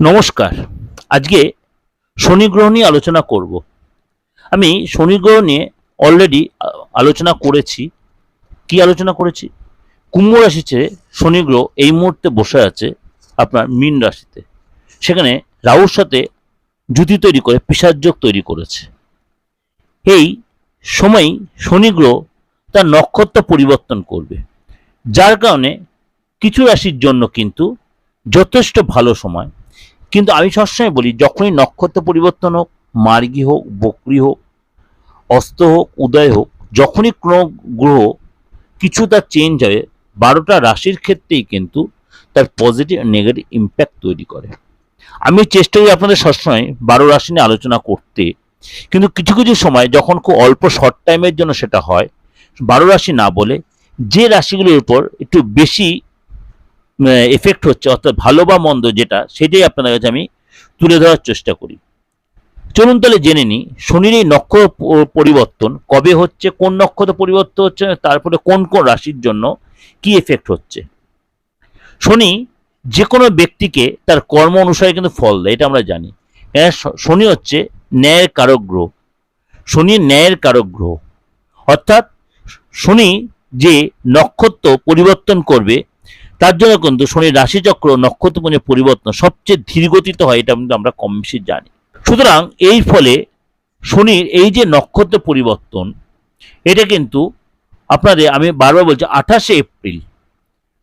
নমস্কার। আজকে শনি গ্রহ নিয়ে আলোচনা করব। আমি শনি গ্রহ নিয়ে অলরেডি আলোচনা করেছি। কি আলোচনা করেছি? কুম্ভ রাশিতে শনি গ্রহ এই মুহূর্তে বসে আছে আপনার মীন রাশিতে। সেখানে রাহুর সাথে জুতি তৈরি করে পিসাযোগ তৈরি করেছে। এই সময় শনি গ্রহ তার নক্ষত্র পরিবর্তন করবে। যার কারণে কিছু রাশির জন্য কিন্তু যথেষ্ট ভালো সময় কিন্তু আমি সবসময় বলি, যখনই নক্ষত্র পরিবর্তন হোক, মার্গী হোক, বকরি হোক, অস্ত হোক, উদয় হোক, যখনই কোনো গ্রহ কিছু তার চেঞ্জ হয়, বারোটা রাশির ক্ষেত্রেই কিন্তু তার পজিটিভ নেগেটিভ ইম্প্যাক্ট তৈরি করে। আমি চেষ্টা করি আপনাদের সবসময় বারো রাশি নিয়ে আলোচনা করতে, কিন্তু কিছু কিছু সময় যখন খুব অল্প শর্ট টাইমের জন্য সেটা হয়, বারো রাশি না বলে যে রাশিগুলোর উপর একটু বেশি এফেক্ট হচ্ছে, অর্থাৎ ভালো বা মন্দ যেটা, সেটাই আপনাদের কাছে আমি তুলে ধরার চেষ্টা করি। চলুন তাহলে জেনে নিই শনির এই নক্ষত্র পরিবর্তন কবে হচ্ছে, কোন নক্ষত্র পরিবর্তন হচ্ছে, তারপরে কোন কোন রাশির জন্য কি এফেক্ট হচ্ছে? শনি যে কোনো ব্যক্তিকে তার কর্ম অনুসারে কিন্তু ফল দেয়, এটা আমরা জানি। হ্যাঁ শনি হচ্ছে ন্যায়ের কারক গ্রহ। শনি ন্যায়ের কারক গ্রহ। অর্থাৎ শনি যে নক্ষত্র পরিবর্তন করবে তার জন্য কিন্তু শনির রাশিচক্র নক্ষত্রপুঞ্জের পরিবর্তন সবচেয়ে ধীরগতিতে হয়, এটা কিন্তু আমরা কম বেশি জানি। সুতরাং এই ফলে শনির এই যে নক্ষত্র পরিবর্তন, এটা কিন্তু আপনাদের আমি বারবার বলছি আঠাশে এপ্রিল।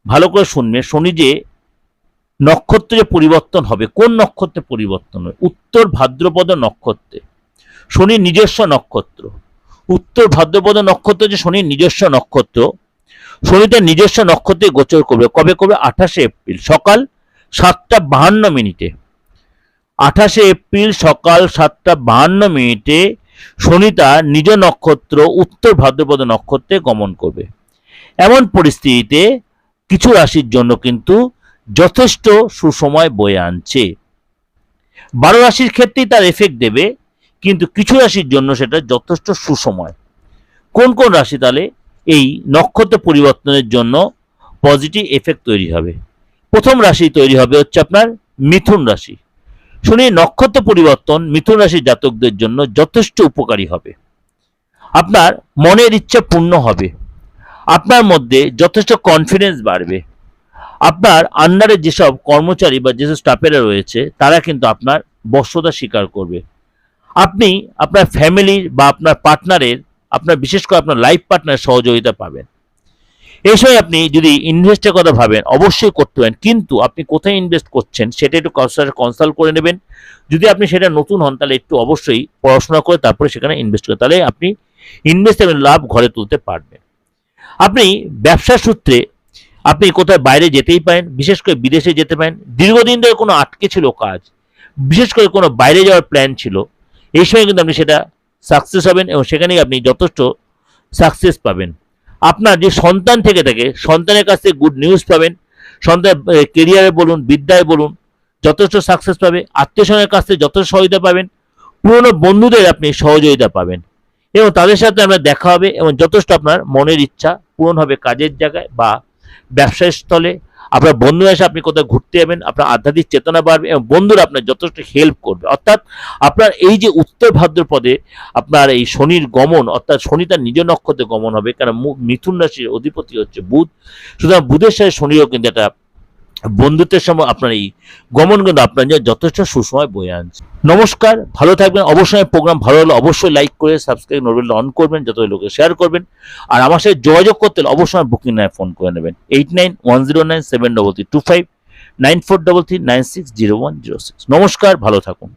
ভালো করে শুনবে শনি যে নক্ষত্রে পরিবর্তন হবে, কোন নক্ষত্রে পরিবর্তন হবে? উত্তর ভাদ্রপদ নক্ষত্রে শনির নিজস্ব নক্ষত্র। উত্তর ভাদ্রপদ নক্ষত্র যে শনির নিজস্ব নক্ষত্র শনি তার নিজস্ব নক্ষত্রে গোচর করবে। কবে করবে? আঠাশে এপ্রিল, সকাল সাতটা বাহান্ন মিনিটে। আঠাশে এপ্রিল সকাল সাতটা বাহান্ন মিনিটে শনি নিজ নক্ষত্র, উত্তর ভাদ্রপদ নক্ষত্রে গমন করবে। এমন পরিস্থিতিতে কিছু রাশির জন্য কিন্তু যথেষ্ট সুসময় বয়ে আনছে। বারো রাশির ক্ষেত্রেই তার এফেক্ট দেবে, কিন্তু কিছু রাশির জন্য সেটা যথেষ্ট সুসময়। কোন কোন রাশি তাহলে এই নক্ষত্র পরিবর্তনের জন্য পজিটিভ এফেক্ট তৈরি হবে। প্রথম রাশি তৈরি হবে হচ্ছে আপনার মিথুন রাশি। শুনি নক্ষত্র পরিবর্তন মিথুন রাশির জাতকদের জন্য যথেষ্ট উপকারী হবে। আপনার মনের ইচ্ছা পূর্ণ হবে। আপনার মধ্যে যথেষ্ট কনফিডেন্স বাড়বে। আপনার আন্ডারে যেসব কর্মচারী বা যেসব স্টাফেরা রয়েছে, তারা কিন্তু আপনার বশ্যতা স্বীকার করবে। আপনি আপনার ফ্যামিলির বা আপনার পার্টনারের আপনার, বিশেষ করে আপনার লাইফ পার্টনার সহযোগিতা পাবেন। এই সময় আপনি যদি ইনভেস্টের কথা ভাবেন, অবশ্যই করতে পারেন। কিন্তু আপনি কোথায় ইনভেস্ট করছেন সেটা একটু কনসাল্ট করে নেবেন। যদি আপনি সেটা নতুন হন, তাহলে একটু অবশ্যই পড়াশোনা করে তারপরে সেখানে ইনভেস্ট করেন তাহলে আপনি ইনভেস্ট এবং লাভ ঘরে তুলতে পারবেন। আপনি ব্যবসা সূত্রে আপনি কোথায় বাইরে যেতেই পারেন, বিশেষ করে বিদেশে যেতে পারেন। দীর্ঘদিন ধরে কোনো আটকে ছিল কাজ, বিশেষ করে কোনো বাইরে যাওয়ার প্ল্যান ছিল। এই সময় কিন্তু আপনি সেটা সাকসেস হবেন এবং সেখানেই আপনি যথেষ্ট সাকসেস পাবেন। আপনার যে সন্তান থেকে থাকে, সন্তানের কাছ থেকে গুড নিউজ পাবেন। সন্তান কেরিয়ারে বলুন, বিদ্যায় বলুন, যথেষ্ট সাকসেস পাবে। আত্মীয় স্বজনের কাছ থেকে যথেষ্ট সহযোগিতা পাবেন। পুরনো বন্ধুদের আপনি সহযোগিতা পাবেন। এবং তাদের সাথে আপনার দেখা হবে এবং যথেষ্ট আপনার মনের ইচ্ছা পূরণ হবে কাজের জায়গায় বা ব্যবসায়ী স্থলে আপনার বন্ধু এসে আপনি কোথাও ঘুরতে যাবেন, আপনার আধ্যাত্মিক চেতনা বাড়বে এবং বন্ধুরা আপনার যথেষ্ট হেল্প করবে। অর্থাৎ আপনার এই যে উত্তর ভাদ্রপদে আপনার এই শনির গমন, অর্থাৎ শনি তার নিজ নক্ষত্রে গমন হবে, কারণ মিথুন রাশির অধিপতি হচ্ছে বুধ। সুতরাং বুধের সাথে শনিরও কিন্তু একটা বন্ধুত্বের সময় আপনার এই গমন কিন্তু আপনার জন্য যথেষ্ট সুসময় বয়ে আনছে। নমস্কার, ভালো থাকবেন। অবশ্যই প্রোগ্রাম ভালো হলে অবশ্যই লাইক করে সাবস্ক্রাইব নোবেল অন করবেন, যত লোকে শেয়ার করবেন। আর আমার সাথে যোগাযোগ করতে হলে অবশ্যই বুকিং নায় ফোন করে নেবেন। Eight nine one zero nine seven double three two five nine four double three nine six zero one zero six নমস্কার, ভালো থাকুন।